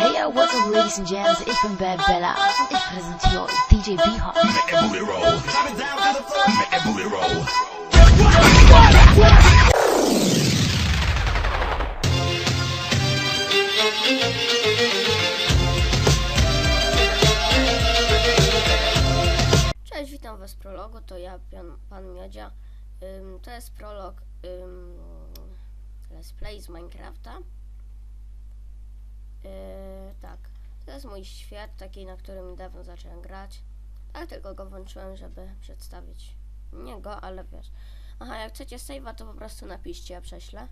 Hey yo, what's up ladies and gents, ich bin Bad Bella. Ich präsentiere euch DJ B-Hop. Make that booty roll. Make that booty roll. Cześć, witam Was w prologu, to ja, pan, pan Miodzia. To jest prolog ym, Let's Play z Minecrafta. Yy, tak, to jest mój świat, taki, na którym dawno zacząłem grać. Tak, tylko go włączyłem, żeby przedstawić nie go, ale wiesz. Aha, jak chcecie save'a, to po prostu napiszcie, ja prześlę.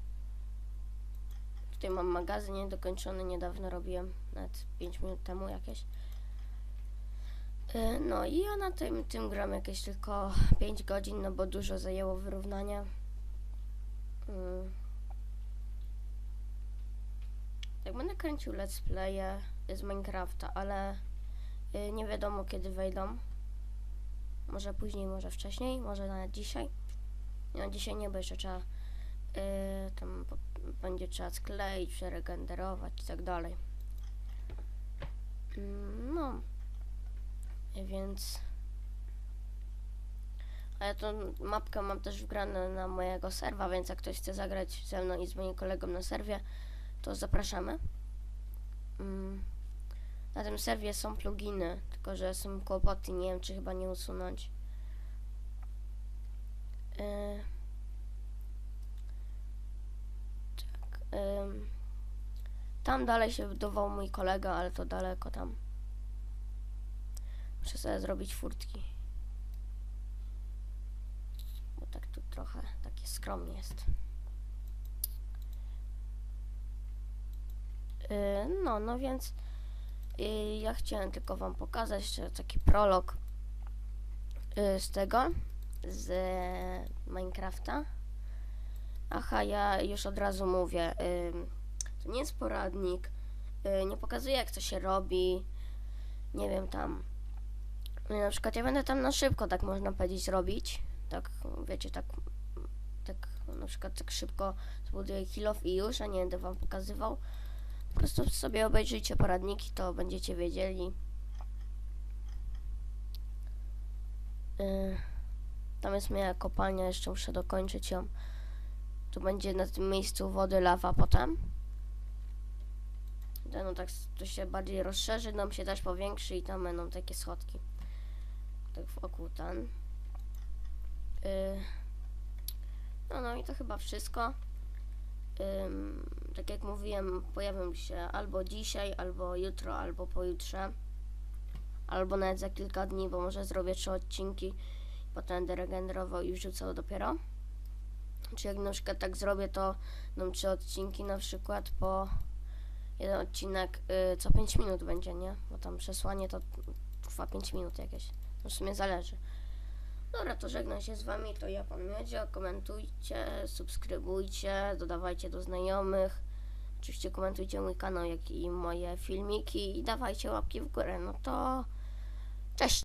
Tutaj mam magazyn niedokończony, niedawno robiłem, nawet 5 minut temu jakieś. Y, No i ja na tym, tym gram jakieś tylko 5 godzin, no bo dużo zajęło wyrównania. Mm. Tak będę kręcił let's playe z Minecrafta, ale y, nie wiadomo kiedy wejdą. Może później, może wcześniej, może nawet dzisiaj. No dzisiaj nie, bo jeszcze trzeba y, tam będzie trzeba skleić, przeregenderować i tak dalej. Mm, No. Więc. A ja tą mapkę mam też wgraną na mojego serwa, więc jak ktoś chce zagrać ze mną i z moim kolegą na serwie, to zapraszamy. Mm. Na tym serwie są pluginy, tylko że są kłopoty, nie wiem czy chyba nie usunąć. Yy. Tak. Tam dalej się budował mój kolega, ale to daleko tam. Muszę sobie zrobić furtki. Bo tak tu trochę takie skromnie jest. No, no więc yy, ja chciałem tylko wam pokazać taki prolog yy, z tego, z Minecrafta. Aha, ja już od razu mówię, to nie jest poradnik, nie pokazuję jak to się robi, nie wiem tam, no, na przykład ja będę tam na szybko, tak można powiedzieć, robić. Tak, wiecie, tak, tak na przykład tak szybko zbuduję kilof i już, a nie będę wam pokazywał. Po prostu sobie obejrzyjcie poradniki, to będziecie wiedzieli. Yy, tam jest moja kopalnia, jeszcze muszę dokończyć ją. Tu będzie na tym miejscu wody lawa potem. No tak to się bardziej rozszerzy, nam się też powiększy i tam będą takie schodki tak wokół ten. Yy. No, no i to chyba wszystko. Tak jak mówiłem, pojawią się albo dzisiaj, albo jutro, albo pojutrze. Albo nawet za kilka dni, bo może zrobię trzy odcinki, potem będę regenerował i wrzucał dopiero. Czy jak na przykład tak zrobię, to będą trzy odcinki na przykład po jeden odcinek y, co 5 minut będzie, nie? Bo tam przesłanie to trwa 5 minut jakieś. To w sumie zależy. Dobra, to żegnam się z wami, to ja pan Miodzio, komentujcie, subskrybujcie, dodawajcie do znajomych. Oczywiście komentujcie mój kanał, jak i moje filmiki i dawajcie łapki w górę. No to